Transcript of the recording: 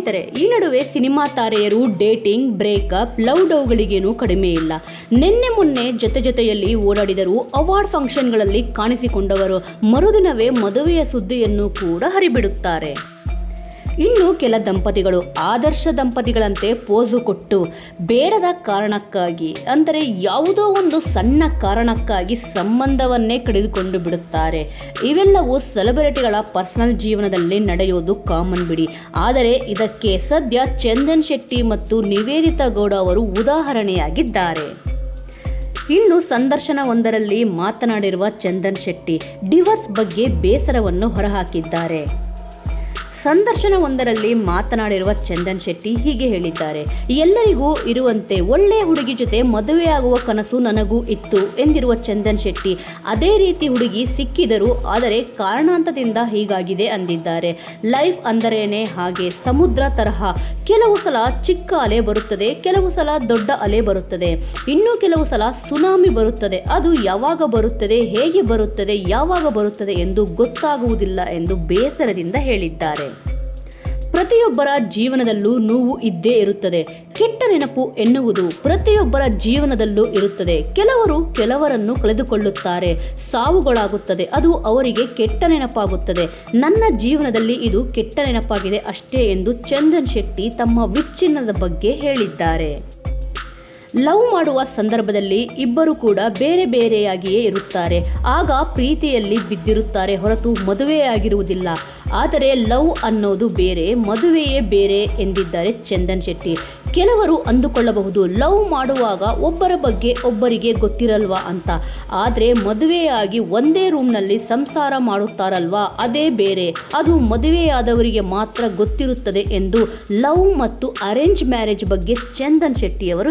ಸ್ನೇಹಿತರೆ, ಈ ನಡುವೆ ಸಿನಿಮಾ ತಾರೆಯರು ಡೇಟಿಂಗ್, ಬ್ರೇಕಪ್, ಲವ್ ಡೌಗಳಿಗೇನೂ ಕಡಿಮೆ ಇಲ್ಲ. ನಿನ್ನೆ ಮೊನ್ನೆ ಜೊತೆ ಜೊತೆಯಲ್ಲಿ ಓಡಾಡಿದರು ಅವಾರ್ಡ್ ಫಂಕ್ಷನ್ಗಳಲ್ಲಿ ಕಾಣಿಸಿಕೊಂಡವರು ಮರುದಿನವೇ ಮದುವೆಯ ಸುದ್ದಿಯನ್ನು ಕೂಡ ಹರಿಬಿಡುತ್ತಾರೆ. ಇನ್ನು ಕೆಲ ದಂಪತಿಗಳು ಆದರ್ಶ ದಂಪತಿಗಳಂತೆ ಪೋಸು ಕೊಟ್ಟು ಬೇಡದ ಕಾರಣಕ್ಕಾಗಿ, ಅಂದರೆ ಯಾವುದೋ ಒಂದು ಸಣ್ಣ ಕಾರಣಕ್ಕಾಗಿ ಸಂಬಂಧವನ್ನೇ ಕಡಿದುಕೊಂಡು ಬಿಡುತ್ತಾರೆ. ಇವೆಲ್ಲವೂ ಸೆಲೆಬ್ರಿಟಿಗಳ ಪರ್ಸನಲ್ ಜೀವನದಲ್ಲಿ ನಡೆಯುವುದು ಕಾಮನ್ ಬಿಡಿ. ಆದರೆ ಇದಕ್ಕೆ ಸದ್ಯ ಚಂದನ್ ಶೆಟ್ಟಿ ಮತ್ತು ನಿವೇದಿತಾ ಗೌಡ ಅವರು ಉದಾಹರಣೆಯಾಗಿದ್ದಾರೆ. ಇನ್ನು ಸಂದರ್ಶನವೊಂದರಲ್ಲಿ ಮಾತನಾಡಿರುವ ಚಂದನ್ ಶೆಟ್ಟಿ, ಡಿವೋರ್ಸ್ ಬಗ್ಗೆ ಬೇಸರವನ್ನು ಹೊರಹಾಕಿದ್ದಾರೆ. ಸಂದರ್ಶನವೊಂದರಲ್ಲಿ ಮಾತನಾಡಿರುವ ಚಂದನ್ ಶೆಟ್ಟಿ ಹೀಗೆ ಹೇಳಿದ್ದಾರೆ. ಎಲ್ಲರಿಗೂ ಇರುವಂತೆ ಒಳ್ಳೆಯ ಹುಡುಗಿ ಜೊತೆ ಮದುವೆಯಾಗುವ ಕನಸು ನನಗೂ ಇತ್ತು ಎಂದಿರುವ ಚಂದನ್ ಶೆಟ್ಟಿ ಅದೇ ರೀತಿ ಹುಡುಗಿ ಸಿಕ್ಕಿದರು ಆದರೆ ಕಾರಣಾಂತದಿಂದ ಹೀಗಾಗಿದೆ ಅಂದಿದ್ದಾರೆ. ಲೈಫ್ ಅಂದರೇನೆ ಹಾಗೆ ಸಮುದ್ರ ತರಹ. ಕೆಲವು ಸಲ ಚಿಕ್ಕ ಅಲೆ ಬರುತ್ತದೆ, ಕೆಲವು ಸಲ ದೊಡ್ಡ ಅಲೆ ಬರುತ್ತದೆ. ಇನ್ನೂ ಕೆಲವು ಸಲ ಸುನಾಮಿ ಬರುತ್ತದೆ. ಅದು ಯಾವಾಗ ಬರುತ್ತದೆ, ಹೇಗೆ ಬರುತ್ತದೆ, ಯಾವಾಗ ಬರುತ್ತದೆ ಎಂದು ಗೊತ್ತಾಗುವುದಿಲ್ಲ ಎಂದು ಬೇಸರದಿಂದ ಹೇಳಿದ್ದಾರೆ. ಪ್ರತಿಯೊಬ್ಬರ ಜೀವನದಲ್ಲೂ ನೋವು ಇದ್ದೇ ಇರುತ್ತದೆ. ಕೆಟ್ಟ ನೆನಪು ಎನ್ನುವುದು ಪ್ರತಿಯೊಬ್ಬರ ಜೀವನದಲ್ಲೂ ಇರುತ್ತದೆ. ಕೆಲವರು ಕೆಲವರನ್ನು ಕಳೆದುಕೊಳ್ಳುತ್ತಾರೆ. ಸಾವುಗಳಾಗುತ್ತದೆ. ಅದು ಅವರಿಗೆ ಕೆಟ್ಟ ನೆನಪಾಗುತ್ತದೆ. ನನ್ನ ಜೀವನದಲ್ಲಿ ಇದು ಕೆಟ್ಟ ನೆನಪಾಗಿದೆ ಅಷ್ಟೇ ಎಂದು ಚಂದನ್ ಶೆಟ್ಟಿ ತಮ್ಮ ವಿಚ್ಛಿನ್ನದ ಬಗ್ಗೆ ಹೇಳಿದ್ದಾರೆ. ಲವ್ ಮಾಡುವ ಸಂದರ್ಭದಲ್ಲಿ ಇಬ್ಬರು ಕೂಡ ಬೇರೆ ಬೇರೆಯಾಗಿಯೇ ಇರುತ್ತಾರೆ. ಆಗ ಪ್ರೀತಿಯಲ್ಲಿ ಬಿದ್ದಿರುತ್ತಾರೆ ಹೊರತು ಮದುವೆಯಾಗಿರುವುದಿಲ್ಲ. ಆದರೆ ಲವ್ ಅನ್ನೋದು ಬೇರೆ, ಮದುವೆಯೇ ಬೇರೆ ಎಂದಿದ್ದಾರೆ ಚಂದನ್ ಶೆಟ್ಟಿ. ಕೆಲವರು ಅಂದುಕೊಳ್ಳಬಹುದು, ಲವ್ ಮಾಡುವಾಗ ಒಬ್ಬರ ಬಗ್ಗೆ ಒಬ್ಬರಿಗೆ ಗೊತ್ತಿರಲ್ವಾ ಅಂತ. ಆದರೆ ಮದುವೆಯಾಗಿ ಒಂದೇ ರೂಮ್ನಲ್ಲಿ ಸಂಸಾರ ಮಾಡುತ್ತಾರಲ್ವಾ, ಅದೇ ಬೇರೆ. ಅದು ಮದುವೆಯಾದವರಿಗೆ ಮಾತ್ರ ಗೊತ್ತಿರುತ್ತದೆ ಎಂದು ಲವ್ ಮತ್ತು ಅರೇಂಜ್ ಮ್ಯಾರೇಜ್ ಬಗ್ಗೆ ಚಂದನ್ ಶೆಟ್ಟಿಯವರು